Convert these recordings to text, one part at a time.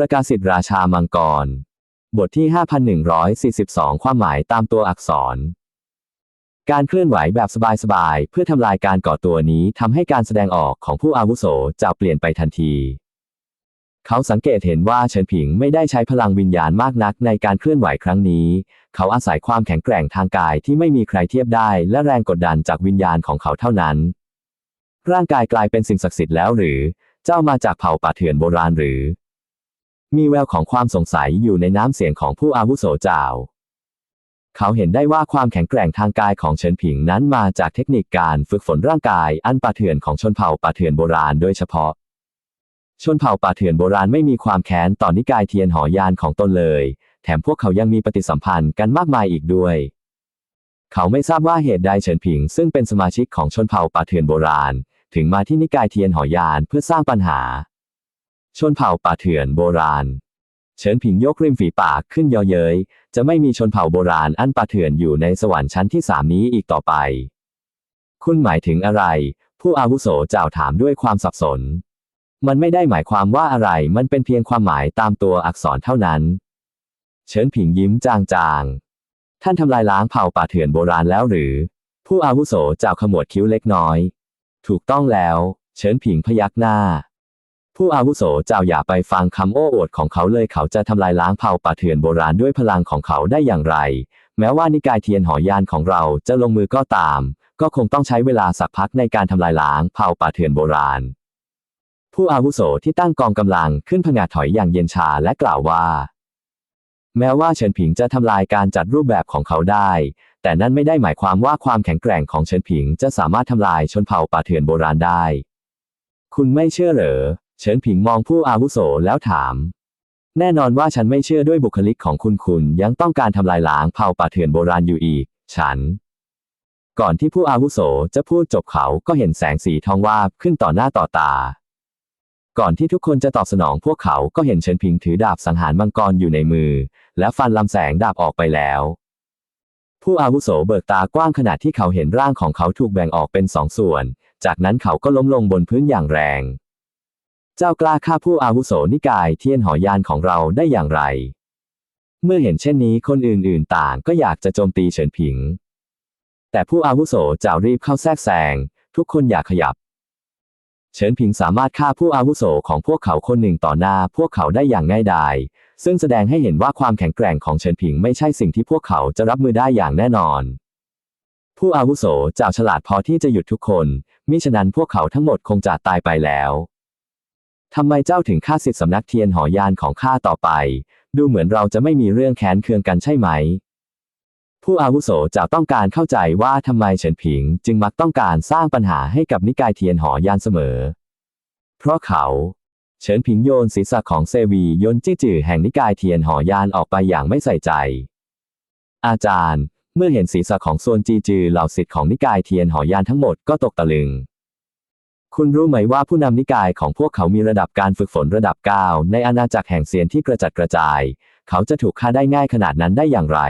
ประกาศสิทธิราชามังกร บทที่ 5142 ความหมายตามตัวอักษร การเคลื่อนไหวแบบสบายๆ เพื่อทำลายการก่อตัวนี้ทำให้การแสดงออกของผู้อาวุโสจะเปลี่ยนไปทันที เขาสังเกตเห็นว่าเฉินผิงไม่ได้ใช้พลังวิญญาณมากนักในการเคลื่อนไหวครั้งนี้ เขาอาศัยความแข็งแกร่งทางกายที่ไม่มีใครเทียบได้ และแรงกดดันจากวิญญาณของเขาเท่านั้น ร่างกายกลายเป็นสิ่งศักดิ์สิทธิ์แล้วหรือ เจ้ามาจากเผ่าป่าเถื่อนโบราณหรือ มีแววของความสงสัยอยู่ในน้ำเสียงของผู้อาวุโสเจ้า เขาเห็นได้ว่าความแข็งแกร่งทางกายของเฉินผิงนั้นมาจากเทคนิคการฝึกฝนร่างกายอันป่าเถื่อนของชนเผ่าป่าเถื่อนโบราณโดยเฉพาะ ชนเผ่าป่าเถื่อนโบราณไม่มีความแค้นต่อนนิกายเทียนหอยานของตนเลย แถมพวกเขายังมีปฏิสัมพันธ์กันมากมายอีกด้วยเขาไม่ทราบว่าเหตุใดเฉินผิง ซึ่งเป็นสมาชิกของชนเผ่าป่าเถื่อนโบราณ ถึงมาที่นิกายเทียนหอยานเพื่อสร้างปัญหา ชนเผ่าป่าเถื่อนโบราณ เฉินผิงยกริมฝีปากขึ้นยาะเย้ย จะไม่มีชนเผ่าโบราณอันป่าเถื่อนอยู่ในสวรรค์ชั้นที่สามนี้อีกต่อไป คุณหมายถึงอะไร ผู้อาวุโสเจ้าถามด้วยความสับสน มันไม่ได้หมายความว่าอะไร มันเป็นเพียงความหมายตามตัวอักษรเท่านั้น เฉินผิงยิ้มจางๆ ท่านทำลายล้างเผ่าป่าเถื่อนโบราณแล้วหรือ ผู้อาวุโสเจ้าขมวดคิ้วเล็กน้อย ถูกต้องแล้ว เฉินผิงพยักหน้า ผู้อาวุโสเจ้าอย่าไปฟังคำโอ้อวดของเขาเลยเขาจะทำลายล้างเผ่าป่าเถื่อนโบราณด้วยพลังของเขาได้อย่างไร แม้ว่านิกายเทียนหอยานของเราจะลงมือก็ตาม ก็คงต้องใช้เวลาสักพักในการทำลายล้างเผ่าป่าเถื่อนโบราณ ผู้อาวุโสที่ตั้งกองกำลังขึ้นผงาถอยอย่างเย็นชาและกล่าวว่า แม้ว่าเฉินผิงจะทำลายการจัดรูปแบบของเขาได้ แต่นั่นไม่ได้หมายความว่าความแข็งแกร่งของเฉินผิงจะสามารถทำลายชนเผ่าป่าเถื่อนโบราณได้ คุณไม่เชื่อเหรอ เฉินผิงมองผู้อาวุโสแล้วถาม แน่นอนว่าฉันไม่เชื่อด้วยบุคลิกของคุณคุณยังต้องการทำลายล้างเผ่าป่าเถื่อนโบราณอยู่อีก ฉัน ก่อนที่ผู้อาวุโสจะพูดจบเขาก็เห็นแสงสีทองวาบขึ้นต่อหน้าต่อตา ก่อนที่ทุกคนจะตอบสนองพวกเขาก็เห็นเฉินผิงถือดาบสังหารมังกรอยู่ในมือ และฟันลำแสงดาบออกไปแล้วผู้อาวุโสเบิกตากว้างขณะที่เขาเห็นร่างของเขาถูกแบ่งออกเป็นสองส่วน จากนั้นเขาก็ล้มลงบนพื้นอย่างแรง จ้ากล้าฆ่าผู้อาวุโสนิกายเทียนหอยานของเราได้อย่างไร เมื่อเห็นเช่นนี้คนอื่นๆต่างก็อยากจะโจมตีเฉินผิง แต่ผู้อาวุโสจะรีบเข้าแทรกแซงทุกคนอยากขยับ เฉินผิงสามารถฆ่าผู้อาวุโสของพวกเขาคนหนึ่งต่อหน้าพวกเขาได้อย่างง่ายดาย ซึ่งแสดงให้เห็นว่าความแข็งแกร่งของเฉินผิงไม่ใช่สิ่งที่พวกเขาจะรับมือได้อย่างแน่นอน ผู้อาวุโสเจ้าฉลาดพอที่จะหยุดทุกคนมิฉะนั้นพวกเขาทั้งหมดคงจะตายไปแล้ว ทำไมเจ้าถึงฆ่าสิทธิสำนักเทียนหอยานของข้าต่อไป ดูเหมือนเราจะไม่มีเรื่องแค้นเคืองกันใช่ไหม ผู้อาวุโสจะต้องการเข้าใจว่าทำไมเฉินผิง จึงมักต้องการสร้างปัญหาให้กับนิกายเทียนหอยานเสมอ เพราะเขา เฉินผิงโยนศีรษะของเซวีโยนจี้จื่อแห่งนิกายเทียนหอยานออกไปอย่างไม่ใส่ใจ อาจารย์ เมื่อเห็นศีรษะของซวนจีจือเหล่าศิษย์ของนิกายเทียนหอยานทั้งหมดก็ตกตะลึง คุณรู้ไหมว่าผู้นำนิกายของพวกเขามีระดับการฝึกฝนระดับ9ในอาณาจักรแห่งเซียนที่กระจัดกระจาย เขาจะถูกฆ่าได้ง่ายขนาดนั้นได้อย่างไร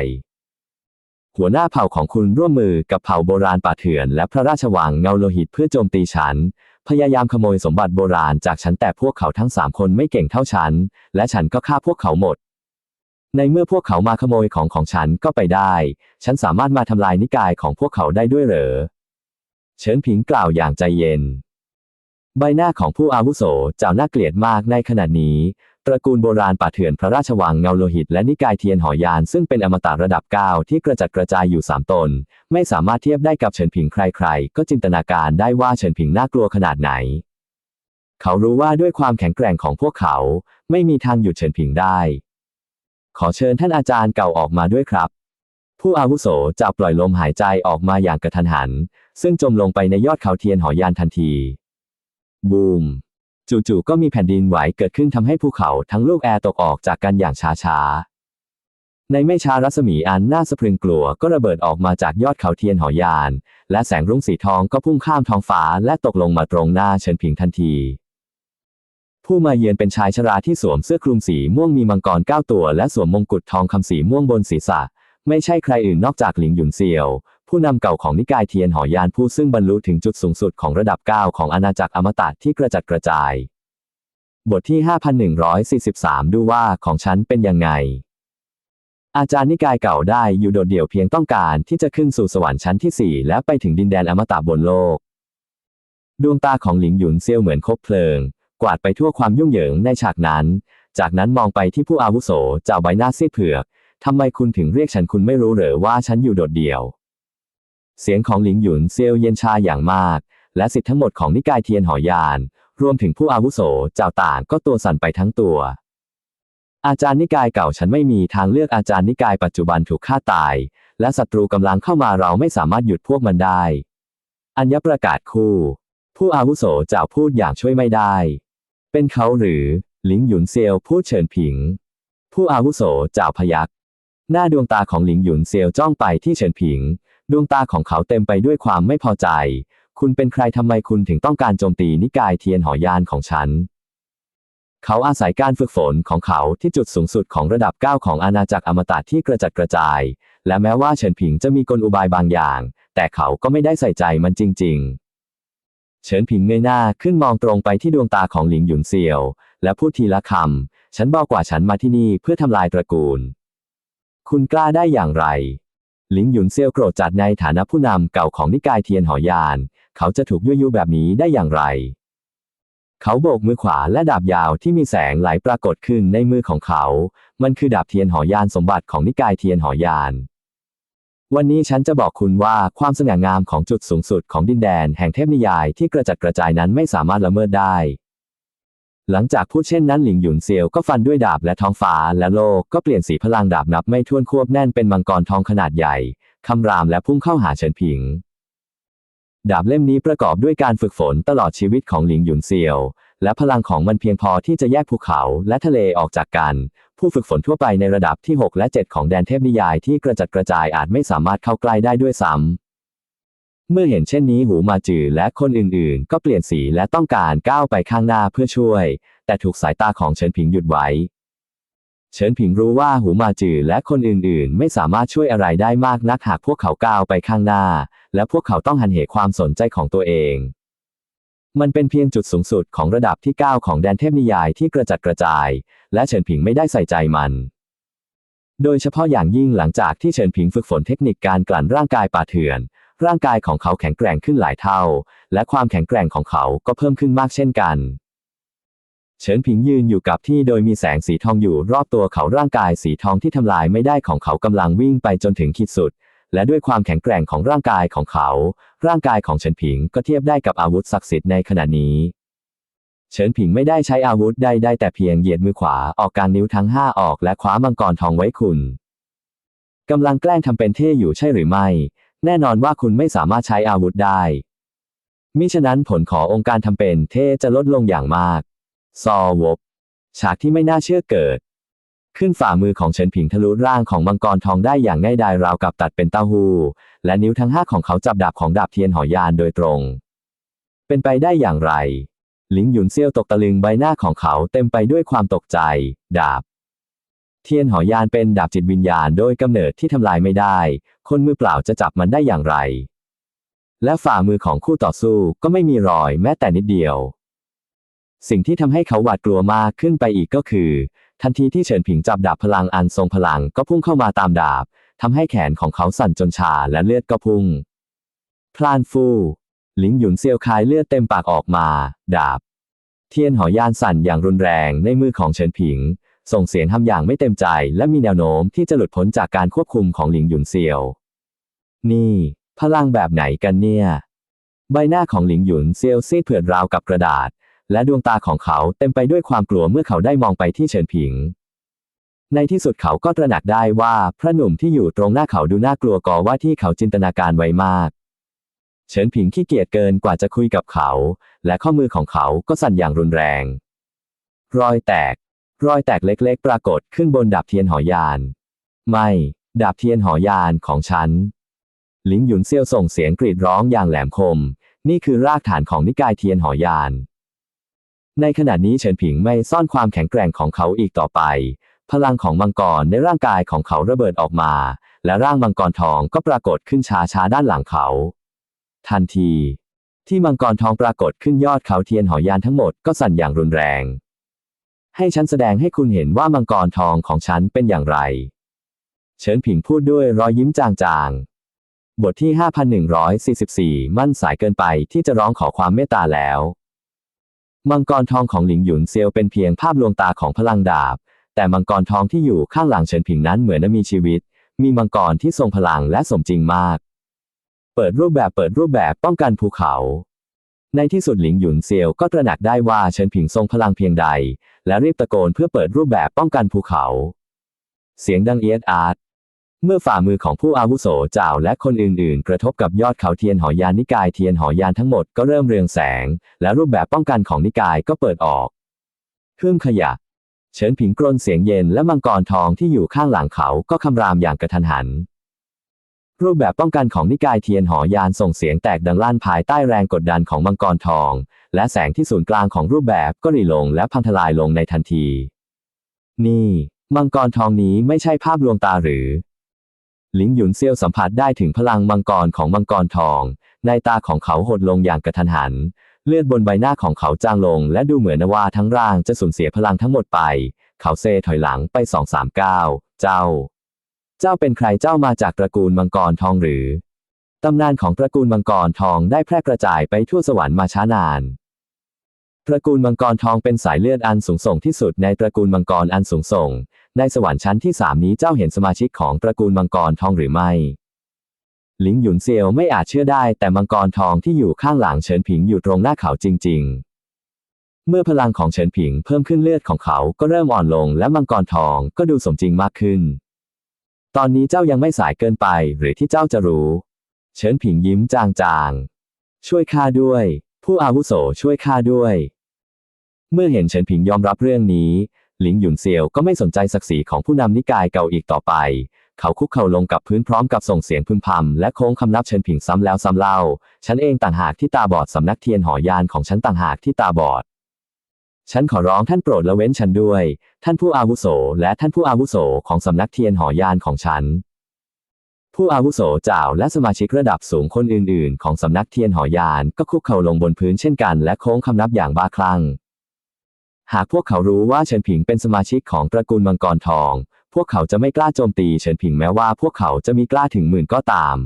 หัวหน้าเผ่าของคุณร่วมมือกับเผ่าโบราณป่าเถื่อนและพระราชวังเงาโลหิตเพื่อโจมตีฉัน พยายามขโมยสมบัติโบราณจากฉันแต่พวกเขาทั้งสามคนไม่เก่งเท่าฉัน และฉันก็ฆ่าพวกเขาหมด ในเมื่อพวกเขามาขโมยของของฉันก็ไปได้ ฉันสามารถมาทำลายนิกายของพวกเขาได้ด้วยเหรอ เฉินผิงกล่าวอย่างใจเย็น ใบหน้าของผู้อาวุโสเจ้าน่าเกลียดมากในขณะนี้ ตระกูลโบราณป่าเถื่อนพระราชวังเงาโลหิต และนิกายเทียนหอยาน ซึ่งเป็นอมตะระดับ9ที่กระจัดกระจายอยู่3ตน ไม่สามารถเทียบได้กับเฉินผิงใครๆ ก็จินตนาการได้ว่าเฉินผิงน่ากลัวขนาดไหน เขารู้ว่าด้วยความแข็งแกร่งของพวกเขา ไม่มีทางหยุดเฉินผิงได้ ขอเชิญท่านอาจารย์เก่าออกมาด้วยครับ ผู้อาวุโสจะปล่อยลมหายใจออกมาอย่างกระทันหัน ซึ่งจมลงไปในยอดเขาเทียนหอยานทันที บูม จู่ๆก็มีแผ่นดินไหวเกิดขึ้นทำให้ภูเขาทั้งลูกแอร์ตกออกจากกันอย่างช้าๆ ในไม่ช้ารัศมีอันน่าสะพรึงกลัวก็ระเบิดออกมาจากยอดเขาเทียนหอยาน และแสงรุ่งสีทองก็พุ่งข้ามท้องฟ้าและตกลงมาตรงหน้าเฉินผิงทันทีผู้มาเยือนเป็นชายชราที่สวมเสื้อคลุมสีม่วงมีมังกรเก้าตัวและสวมมงกุฎทองคำสีม่วงบนศีรษะ ไม่ใช่ใครอื่นนอกจากหลิงหยุนเซียว ผู้นำเก่าของนิกายเทียนหอยานผู้ซึ่งบรรลุถึงจุดสูงสุดของระดับ 9 ของอาณาจักรอมตะที่กระจัดกระจาย บทที่ 5143 ดูว่าของฉันเป็นยังไง อาจารย์นิกายเก่าได้อยู่โดดเดี่ยวเพียงต้องการที่จะขึ้นสู่สวรรค์ชั้นที่ 4 และไปถึงดินแดนอมตะบนโลก ดวงตาของหลิงหยุนเซียวเหมือนคบเพลิง กวาดไปทั่วความยุ่งเหยิงในฉากนั้น จากนั้นมองไปที่ผู้อาวุโสเจ้าใบหน้าซีดเผือกทำไมคุณถึงเรียกฉันคุณไม่รู้เหรอว่าฉันอยู่โดดเดี่ยว เสียงของหลิงหยุนเซียวเย็นชาอย่างมาก และสิทธิ์ทั้งหมดของนิกายเทียนหอยาน รวมถึงผู้อาวุโสเจ้าต่างก็ตัวสั่นไปทั้งตัว อาจารย์นิกายเก่าฉันไม่มีทางเลือกอาจารย์นิกายปัจจุบันถูกฆ่าตาย และศัตรูกำลังเข้ามาเราไม่สามารถหยุดพวกมันได้ อัญญประกาศคู่ ผู้อาวุโสเจ้าพูดอย่างช่วยไม่ได้ เป็นเขาหรือหลิงหยุนเซียวพูดเฉินผิง ผู้อาวุโสเจ้าพยักหน้าดวงตาของหลิงหยุนเซียวจ้องไปที่เฉินผิง ดวงตาของเขาเต็มไปด้วยความไม่พอใจ คุณเป็นใครทำไมคุณถึงต้องการโจมตีนิกายเทียนหอยานของฉัน เขาอาศัยการฝึกฝนของเขาที่จุดสูงสุดของระดับ 9 ของอาณาจักรอมตะที่กระจัดกระจาย และแม้ว่าเฉินผิงจะมีกลอุบายบางอย่าง แต่เขาก็ไม่ได้ใส่ใจมันจริง ๆเฉินผิงเงยหน้าขึ้นมองตรงไปที่ดวงตาของหลิงหยุนเซียว และพูดทีละคำ ฉันบอกว่าฉันมาที่นี่เพื่อทำลายตระกูล คุณกล้าได้อย่างไร ลิงหยุนเซียวโกรธจัดในฐานะผู้นำเก่าของนิกายเทียนหอยาน เขาจะถูกยั่วยุแบบนี้ได้อย่างไร เขาโบกมือขวาและดาบยาวที่มีแสงไหลปรากฏขึ้นในมือของเขา มันคือดาบเทียนหอยานสมบัติของนิกายเทียนหอยาน วันนี้ฉันจะบอกคุณว่าความสง่างามของจุดสูงสุดของดินแดนแห่งเทพนิยายที่กระจัดกระจายนั้นไม่สามารถละเมิดได้ หลังจากพูดเช่นนั้นหลิงหยุนเซียวก็ฟันด้วยดาบและท้องฟ้าและโลกก็เปลี่ยนสีพลังดาบนับไม่ถ้วนควบแน่นเป็นมังกรทองขนาดใหญ่คำรามและพุ่งเข้าหาเฉินผิง ดาบเล่มนี้ประกอบด้วยการฝึกฝนตลอดชีวิตของหลิงหยุนเซียว และพลังของมันเพียงพอที่จะแยกภูเขาและทะเลออกจากกัน ผู้ฝึกฝนทั่วไปในระดับที่ 6 และ 7 ของแดนเทพนิยายที่กระจัดกระจายอาจไม่สามารถเข้าใกล้ได้ด้วยซ้ำ เมื่อเห็นเช่นนี้หูมาจือและคนอื่นๆ ก็เปลี่ยนสีและต้องการก้าวไปข้างหน้าเพื่อช่วย แต่ถูกสายตาของเฉินผิงหยุดไว้ เฉินผิงรู้ว่าหูมาจือและคนอื่นๆ ไม่สามารถช่วยอะไรได้มากนักหากพวกเขาก้าวไปข้างหน้า และพวกเขาต้องหันเหความสนใจของตัวเอง มันเป็นเพียงจุดสูงสุดของระดับที่ 9 ของแดนเทพนิยายที่กระจัดกระจาย และเฉินผิงไม่ได้ใส่ใจมันโดยเฉพาะอย่างยิ่งหลังจากที่เฉินผิงฝึกฝนเทคนิคการกลั่นร่างกายป่าเถื่อน ร่างกายของเขาแข็งแกร่งขึ้นหลายเท่า และความแข็งแกร่งของเขาก็เพิ่มขึ้นมากเช่นกันเฉินผิงยืนอยู่กับที่โดยมีแสงสีทองอยู่รอบตัวเขาร่างกายสีทองที่ทำลายไม่ได้ของเขากำลังวิ่งไปจนถึงขีดสุด และด้วยความแข็งแกร่งของร่างกายของเขา ร่างกายของเฉินผิงก็เทียบได้กับอาวุธศักดิ์สิทธิ์ในขณะนี้ เฉินผิงไม่ได้ใช้อาวุธใดได้แต่เพียงเหยียดมือขวาออกกลางนิ้วทั้งห้าออกและคว้ามังกรทองไว้คุณกำลังแกล้งทำเป็นเท่อยู่ใช่หรือไม่ แน่นอนว่าคุณไม่สามารถใช้อาวุธได้ มิฉะนั้นผลขององค์การทำเป็นเทจะลดลงอย่างมาก ซอวบ ฉากที่ไม่น่าเชื่อเกิด ขึ้นฝ่ามือของเฉินผิงทะลุร่างของมังกรทองได้อย่างง่ายดายราวกับตัดเป็นเต้าหู้ และนิ้วทั้งห้าของเขาจับดาบของดาบเทียนหอยานโดยตรง เป็นไปได้อย่างไรหลิงหยุนเซี่ยวตกตะลึงใบหน้าของเขาเต็มไปด้วยความตกใจ ดาบ เทียนหอยานเป็นดาบจิตวิญญาณโดยกำเนิดที่ทำลายไม่ได้ คนมือเปล่าจะจับมันได้อย่างไร และฝ่ามือของคู่ต่อสู้ก็ไม่มีรอยแม้แต่นิดเดียว สิ่งที่ทำให้เขาหวาดกลัวมากขึ้นไปอีกก็คือ ทันทีที่เฉินผิงจับดาบพลังอันทรงพลังก็พุ่งเข้ามาตามดาบทำให้แขนของเขาสั่นจนชาและเลือดก็พุ่ง พลานฟูหลิงหยุนเซียวคายเลือดเต็มปากออกมา ดาบ เทียนหอยานสั่นอย่างรุนแรงในมือของเฉินผิง ส่งเสียงทำอย่างไม่เต็มใจ และมีแนวโน้มที่จะหลุดพ้นจากการควบคุมของหลิงหยุนเซียว นี่ พลังแบบไหนกันเนี่ย ใบหน้าของหลิงหยุนเซียวซีดเผือดราวกับกระดาษ และดวงตาของเขาเต็มไปด้วยความกลัวเมื่อเขาได้มองไปที่เฉินผิง ในที่สุดเขาก็ตระหนักได้ว่าพระหนุ่มที่อยู่ตรงหน้าเขาดูน่ากลัวกว่าที่เขาจินตนาการไว้มากเฉินผิงขี้เกียจเกินกว่าจะคุยกับเขา และข้อมือของเขาก็สั่นอย่างรุนแรง รอยแตก รอยแตกเล็กๆ ปรากฏขึ้นบนดาบเทียนหอยาน ไม่ ดาบเทียนหอยานของฉัน ลิงหยุนเซียวส่งเสียงกรีดร้องอย่างแหลมคม นี่คือรากฐานของนิกายเทียนหอยาน ในขณะนี้เฉินผิงไม่ซ่อนความแข็งแกร่งของเขาอีกต่อไป พลังของมังกรในร่างกายของเขาระเบิดออกมา และร่างมังกรทองก็ปรากฏขึ้นช้าช้าๆด้านหลังเขา ทันที ที่มังกรทองปรากฏขึ้นยอดเขาเทียนหอยานทั้งหมดก็สั่นอย่างรุนแรง ให้ฉันแสดงให้คุณเห็นว่ามังกรทองของฉันเป็นอย่างไร เฉินผิงพูดด้วยรอยยิ้มจางๆ บทที่ 5144 มั่นสายเกินไปที่จะร้องขอความเมตตาแล้ว มังกรทองของหลิงหยุนเซียวเป็นเพียงภาพลวงตาของพลังดาบ แต่มังกรทองที่อยู่ข้างหลังเฉินผิงนั้นเหมือนมีชีวิต มีมังกรที่ทรงพลังและสมจริงมาก เปิดรูปแบบเปิดรูปแบบป้องกันภูเขา ในที่สุดหลิงหยุนเซียวก็ตระหนักได้ว่าเฉินผิงทรงพลังเพียงใด และรีบตะโกนเพื่อเปิดรูปแบบป้องกันภูเขา เสียงดังเอียดอาร์ตเมื่อฝ่ามือของผู้อาวุโสเจ้าและคนอื่นๆ กระทบกับยอดเขาเทียนหอยานนิกายเทียนหอยานทั้งหมดก็เริ่มเรืองแสง และรูปแบบป้องกันของนิกายก็เปิดออกเครื่องขยะ เฉินผิงกรนเสียงเย็นและมังกรทองที่อยู่ข้างหลังเขาก็คำรามอย่างกระทันหัน รูปแบบป้องกันของนิกายเทียนหอยานส่งเสียงแตกดังลั่นภายใต้แรงกดดันของมังกรทอง และแสงที่ศูนย์กลางของรูปแบบก็รีลงและพังทลายลงในทันที นี่ มังกรทองนี้ไม่ใช่ภาพลวงตาหรือ ลิงหยุนเซียวสัมผัสได้ถึงพลังมังกรของมังกรทอง ในตาของเขาหดลงอย่างกระทันหัน เลือดบนใบหน้าของเขาจางลง และดูเหมือนว่าทั้งร่างจะสูญเสียพลังทั้งหมดไป เขาเซถอยหลังไปสองสามก้าวเจ้า เจ้าเป็นใครเจ้ามาจากตระกูลมังกรทองหรือ ตำนานของตระกูลมังกรทองได้แพร่กระจายไปทั่วสวรรค์มาช้านาน ตระกูลมังกรทองเป็นสายเลือดอันสูงส่งที่สุดในตระกูลมังกรอันสูงส่ง ในสวรรค์ชั้นที่สามนี้เจ้าเห็นสมาชิกของตระกูลมังกรทองหรือไม่หลิงหยุนเซียวไม่อาจเชื่อได้แต่มังกรทองที่อยู่ข้างหลังเฉินผิงอยู่ตรงหน้าเขาจริง ๆ เมื่อพลังของเฉินผิงเพิ่มขึ้นเลือดของเขาก็เริ่มอ่อนลงและมังกรทองก็ดูสมจริงมากขึ้น ตอนนี้เจ้ายังไม่สายเกินไปหรือที่เจ้าจะรู้ เฉินผิงยิ้มจางๆ ช่วยข้าด้วย ผู้อาวุโสช่วยข้าด้วย เมื่อเห็นเฉินผิงยอมรับเรื่องนี้ หลิงหยุนเซียวก็ไม่สนใจศักดิ์ศรีของผู้นำนิกายเก่าอีกต่อไป เขาคุกเข่าลงกับพื้นพร้อมกับส่งเสียงพึมพำและโค้งคำนับเฉินผิงซ้ำแล้วซ้ำเล่า ฉันเองต่างหากที่ตาบอดสำนักเทียนหอยานของฉันต่างหากที่ตาบอด ฉันขอร้องท่านโปรดละเว้นฉันด้วย ท่านผู้อาวุโส และท่านผู้อาวุโสของสำนักเทียนหอยานของฉัน ผู้อาวุโสเจ้าและสมาชิกระดับสูงคนอื่นๆ ของสำนักเทียนหอยานก็คุกเข่าลงบนพื้นเช่นกันและโค้งคำนับอย่างบ้าคลั่ง หากพวกเขารู้ว่าเฉินผิงเป็นสมาชิกของตระกูลมังกรทอง พวกเขาจะไม่กล้าโจมตีเฉินผิงแม้ว่าพวกเขาจะมีกล้าถึงหมื่นก็ตาม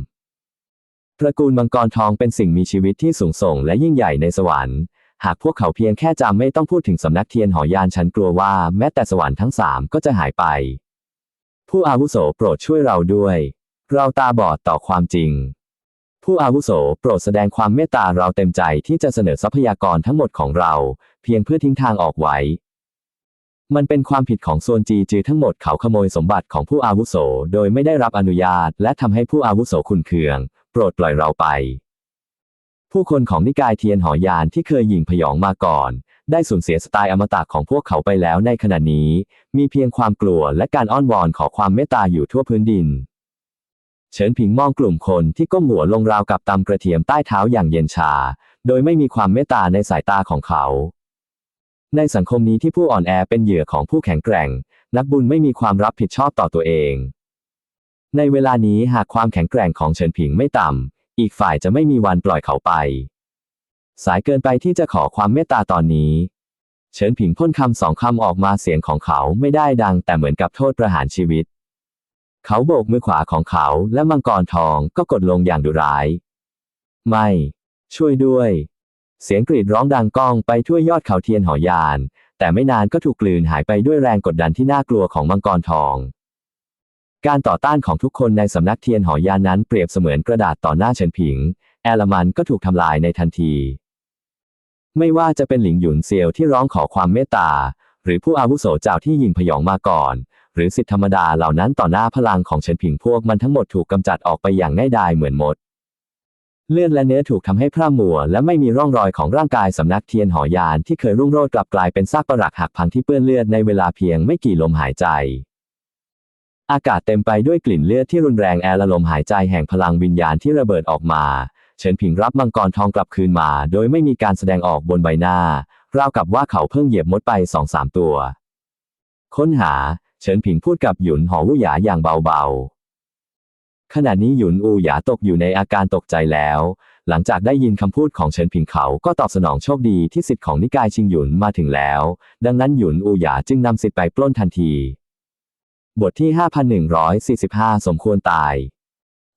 ตระกูลมังกรทองเป็นสิ่งมีชีวิตที่สูงส่งและยิ่งใหญ่ในสวรรค์ หากพวกเขาเพียงแค่จำไม่ต้องพูดถึงสำนักเทียนหอยานฉันกลัวว่าแม้แต่สวรรค์ทั้งสามก็จะหายไป ผู้อาวุโสโปรดช่วยเราด้วย เราตาบอดต่อความจริง ผู้อาวุโสโปรดแสดงความเมตตาเราเต็มใจที่จะเสนอทรัพยากรทั้งหมดของเรา เพียงเพื่อทิ้งทางออกไว้ มันเป็นความผิดของส่วนจีจือทั้งหมดเขาขโมยสมบัติของผู้อาวุโสโดยไม่ได้รับอนุญาต และทำให้ผู้อาวุโสขุนเคือง โปรดปล่อยเราไป ผู้คนของนิกายเทียนหอยานที่เคยหยิ่งพยองมาก่อน ได้สูญเสียสไตล์อมตะของพวกเขาไปแล้วในขณะนี้ มีเพียงความกลัวและการอ้อนวอนขอความเมตตาอยู่ทั่วพื้นดิน เฉินผิงมองกลุ่มคนที่ก้มหัวลงราวกับตำกระเทียมใต้เท้าอย่างเย็นชา โดยไม่มีความเมตตาในสายตาของเขา ในสังคมนี้ที่ผู้อ่อนแอเป็นเหยื่อของผู้แข็งแกร่ง นักบุญไม่มีความรับผิดชอบต่อตัวเอง ในเวลานี้หากความแข็งแกร่งของเฉินผิงไม่ต่ำ อีกฝ่ายจะไม่มีวันปล่อยเขาไป สายเกินไปที่จะขอความเมตตาตอนนี้ เฉินผิงพ่นคำสองคำออกมาเสียงของเขาไม่ได้ดัง แต่เหมือนกับโทษประหารชีวิต เขาโบกมือขวาของเขาและมังกรทองก็กดลงอย่างดุร้าย ไม่ ช่วยด้วย เสียงกรีดร้องดังก้องไปทั่วยอดเขาเทียนหอยาน แต่ไม่นานก็ถูกกลืนหายไปด้วยแรงกดดันที่น่ากลัวของมังกรทอง การต่อต้านของทุกคนในสำนักเทียนหอยานนั้นเปรียบเสมือนกระดาษต่อหน้าเฉินผิง แอลมันก็ถูกทำลายในทันที ไม่ว่าจะเป็นหลิงหยุนเซียวที่ร้องขอความเมตตา หรือผู้อาวุโสเจ้าที่ยิงพยองมาก่อน หรือสิทธิธรรมดาเหล่านั้นต่อหน้าพลังของเฉินผิงพวกมันทั้งหมดถูกกำจัดออกไปอย่างง่ายดายเหมือนมด เลือดและเนื้อถูกทำให้พร่ามัว และไม่มีร่องรอยของร่างกายสำนักเทียนหอยานที่เคยรุ่งโรจน์กลับกลายเป็นซากปรักหักพังที่เปื้อนเลือดในเวลาเพียงไม่กี่ลมหายใจ อากาศเต็มไปด้วยกลิ่นเลือดที่รุนแรงแอร์ละลมหายใจแห่งพลังวิญญาณที่ระเบิดออกมา เฉินผิงรับมังกรทองกลับคืนมา โดยไม่มีการแสดงออกบนใบหน้า ราวกับว่าเขาเพิ่งเหยียบมดไปสองสามตัว ค้นหา เฉินผิงพูดกับหยุนหอวุหยาอย่างเบาขณะนี้หยุนอูหยาตกอยู่ในอาการตกใจแล้ว หลังจากได้ยินคำพูดของเฉินผิงเขาก็ตอบสนองโชคดีที่สิทธิ์ของนิกายชิงหยุนมาถึงแล้ว ดังนั้นหยุนอูหยาจึงนำสิทธิ์ไปปล้นทันที บทที่ 5145 สมควรตาย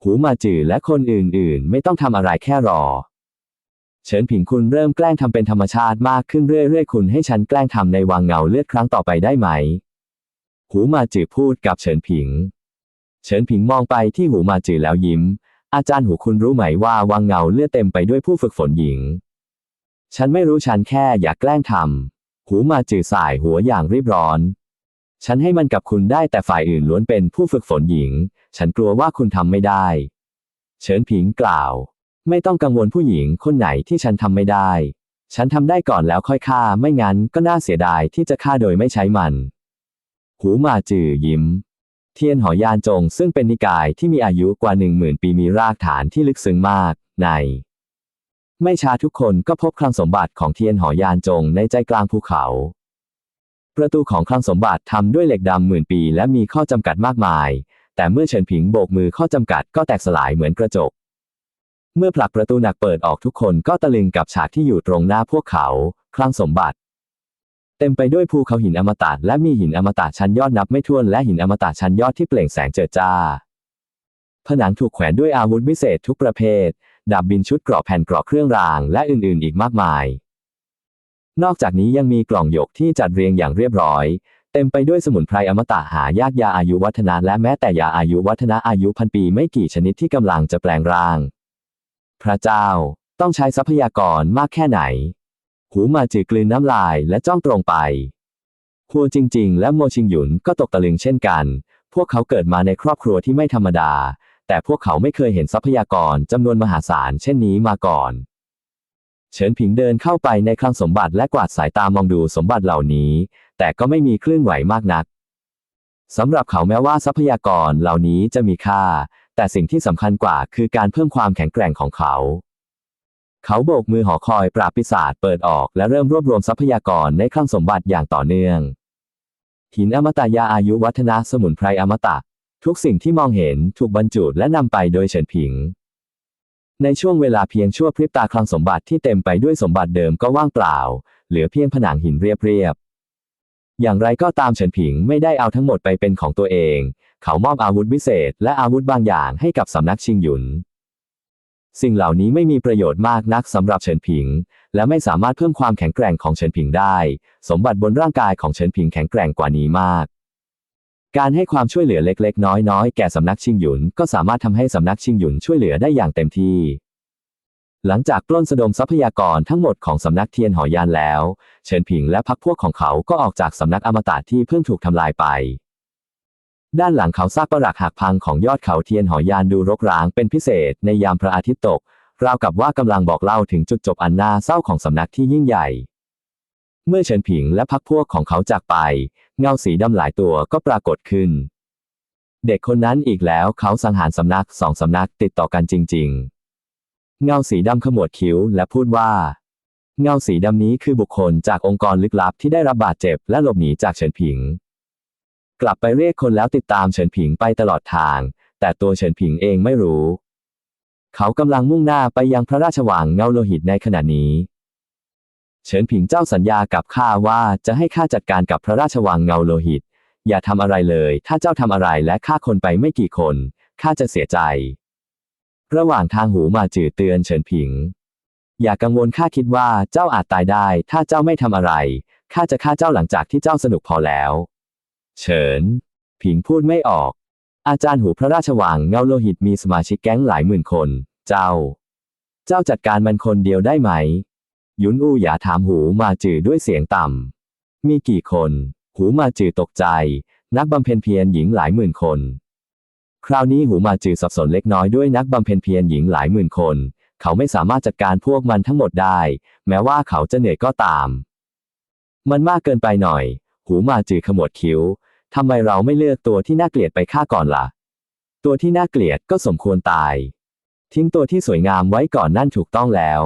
หูมาจือและคนอื่นๆ ไม่ต้องทำอะไรแค่รอ เฉินผิงคุณเริ่มแกล้งทำเป็นธรรมชาติมากขึ้นเรื่อยๆ คุณให้ฉันแกล้งทำในวังเงาเลือดครั้งต่อไปได้ไหม หูมาจือพูดกับเฉินผิง เฉินผิงมองไปที่หูมาจือแล้วยิ้ม อาจารย์หูคุณรู้ไหมว่าวังเงาเลือดเต็มไปด้วยผู้ฝึกฝนหญิง ฉันไม่รู้ฉันแค่อยากแกล้งทำหูมาจือสายหัวอย่างรีบร้อน ฉันให้มันกับคุณได้แต่ฝ่ายอื่นล้วนเป็นผู้ฝึกฝนหญิง ฉันกลัวว่าคุณทำไม่ได้ เฉินผิงกล่าว ไม่ต้องกังวลผู้หญิงคนไหนที่ฉันทำไม่ได้ ฉันทำได้ก่อนแล้วค่อยฆ่า ไม่งั้นก็น่าเสียดายที่จะฆ่าโดยไม่ใช้มัน หูมาจือยิ้ม เทียนหอยานจงซึ่งเป็นนิกายที่มีอายุกว่าหนึ่งหมื่นปีมีรากฐานที่ลึกซึ้งมาก ใน ไม่ช้าทุกคนก็พบคลังสมบัติของเทียนหอยานจงในใจกลางภูเขา ประตูของคลังสมบัติทำด้วยเหล็กดำหมื่นปี และมีข้อจำกัดมากมาย แต่เมื่อเฉินผิงโบกมือข้อจำกัดก็แตกสลายเหมือนกระจก เมื่อผลักประตูหนักเปิดออกทุกคนก็ตะลึงกับฉากที่อยู่ตรงหน้าพวกเขา คลังสมบัติ เต็มไปด้วยภูเขาหินอมตะและมีหินอมตะชั้นยอดนับไม่ถ้วนและหินอมตะชั้นยอดที่เปล่งแสงเจิดจ้า ผนังถูกแขวนด้วยอาวุธวิเศษทุกประเภท ดาบบินชุดเกราะแผ่นเกราะเครื่องราง และอื่นๆ อีกมากมาย นอกจากนี้ยังมีกล่องหยกที่จัดเรียงอย่างเรียบร้อย เต็มไปด้วยสมุนไพรอมตะหายากยาอายุวัฒนะและแม้แต่ยาอายุวัฒนะอายุพันปีไม่กี่ชนิดที่กำลังจะแปลงร่าง พระเจ้าต้องใช้ทรัพยากรมากแค่ไหน หูมาจือกลืนน้ำลายและจ้องตรงไปคัวจริง ๆ และโมชิงหยุนก็ตกตะลึงเช่นกัน พวกเขาเกิดมาในครอบครัวที่ไม่ธรรมดา แต่พวกเขาไม่เคยเห็นทรัพยากรจำนวนมหาศาลเช่นนี้มาก่อน เฉินผิงเดินเข้าไปในคลังสมบัติและกวาดสายตามองดูสมบัติเหล่านี้ แต่ก็ไม่มีคลื่นไหวมากนักสำหรับเขาแม้ว่าทรัพยากรเหล่านี้จะมีค่า แต่สิ่งที่สำคัญกว่าคือการเพิ่มความแข็งแกร่งของเขา เขาโบกมือหอคอยปราบปีศาจเปิดออกและเริ่มรวบรวมทรัพยากรในคลังสมบัติอย่างต่อเนื่อง หินอมตะยาอายุวัฒนะสมุนไพรอมตะ ทุกสิ่งที่มองเห็นถูกบรรจุและนำไปโดยเฉินผิง ในช่วงเวลาเพียงชั่วพริบตาคลังสมบัติที่เต็มไปด้วยสมบัติเดิมก็ว่างเปล่า เหลือเพียงผนังหินเรียบๆ อย่างไรก็ตามเฉินผิงไม่ได้เอาทั้งหมดไปเป็นของตัวเอง เขามอบอาวุธวิเศษ และอาวุธบางอย่างให้กับสำนักชิงหยุน สิ่งเหล่านี้ไม่มีประโยชน์มากนักสำหรับเฉินผิง และไม่สามารถเพิ่มความแข็งแกร่งของเฉินผิงได้ สมบัติบนร่างกายของเฉินผิงแข็งแกร่งกว่านี้มาก การให้ความช่วยเหลือเล็ก ๆ น้อยๆ แก่สำนักชิงหยุน ก็สามารถทำให้สำนักชิงหยุนช่วยเหลือได้อย่างเต็มที่ หลังจากปล้นสะดมทรัพยากรทั้งหมดของสำนักเทียนหอยานแล้ว เฉินผิงและพักพวกของเขาก็ออกจากสำนักอมตะที่เพิ่งถูกทำลายไป ด้านหลังเขาซากปรักหักพังของยอดเขาเทียนหอยานดูรกร้างเป็นพิเศษในยามพระอาทิตย์ตก ราวกับว่ากำลังบอกเล่าถึงจุดจบอันน่าเศร้าของสำนักที่ยิ่งใหญ่ เมื่อเฉินผิงและพักพวกของเขาจากไป เงาสีดำหลายตัวก็ปรากฏขึ้น เด็กคนนั้นอีกแล้วเขาสังหารสำนักสองสำนักติดต่อกันจริง ๆ เงาสีดำขมวดคิ้วและพูดว่า เงาสีดำนี้คือบุคคลจากองค์กรลึกลับที่ได้รับบาดเจ็บและหลบหนีจากเฉินผิง กลับไปเรียกคนแล้วติดตามเฉินผิงไปตลอดทาง แต่ตัวเฉินผิงเองไม่รู้ เขากำลังมุ่งหน้าไปยังพระราชวังเงาโลหิตในขณะนี้ เฉินผิงเจ้าสัญญากับข้าว่าจะให้ข้าจัดการกับพระราชวังเงาโลหิต อย่าทำอะไรเลย ถ้าเจ้าทำอะไรและฆ่าคนไปไม่กี่คนข้าจะเสียใจ ระหว่างทางหูมาจืดเตือนเฉินผิง อย่ากังวลข้าคิดว่าเจ้าอาจตายได้ ถ้าเจ้าไม่ทำอะไรข้าจะฆ่าเจ้าหลังจากที่เจ้าสนุกพอแล้ว เฉิน ผิงพูดไม่ออก อาจารย์หูพระราชวังเงาโลหิตมีสมาชิกแก๊งหลายหมื่นคน เจ้า เจ้าจัดการมันคนเดียวได้ไหม ยุนอู้หยาถามหูมาจือด้วยเสียงต่ำ มีกี่คน หูมาจือตกใจ นักบำเพ็ญเพียรหญิงหลายหมื่นคน คราวนี้หูมาจือสับสนเล็กน้อยด้วยนักบำเพ็ญเพียรหญิงหลายหมื่นคน เขาไม่สามารถจัดการพวกมันทั้งหมดได้ แม้ว่าเขาจะเหนื่อยก็ตาม มันมากเกินไปหน่อย หูมาจือขมวดคิ้วทำไมเราไม่เลือกตัวที่น่าเกลียดไปฆ่าก่อนล่ะ ตัวที่น่าเกลียดก็สมควรตาย ทิ้งตัวที่สวยงามไว้ก่อนนั่นถูกต้องแล้ว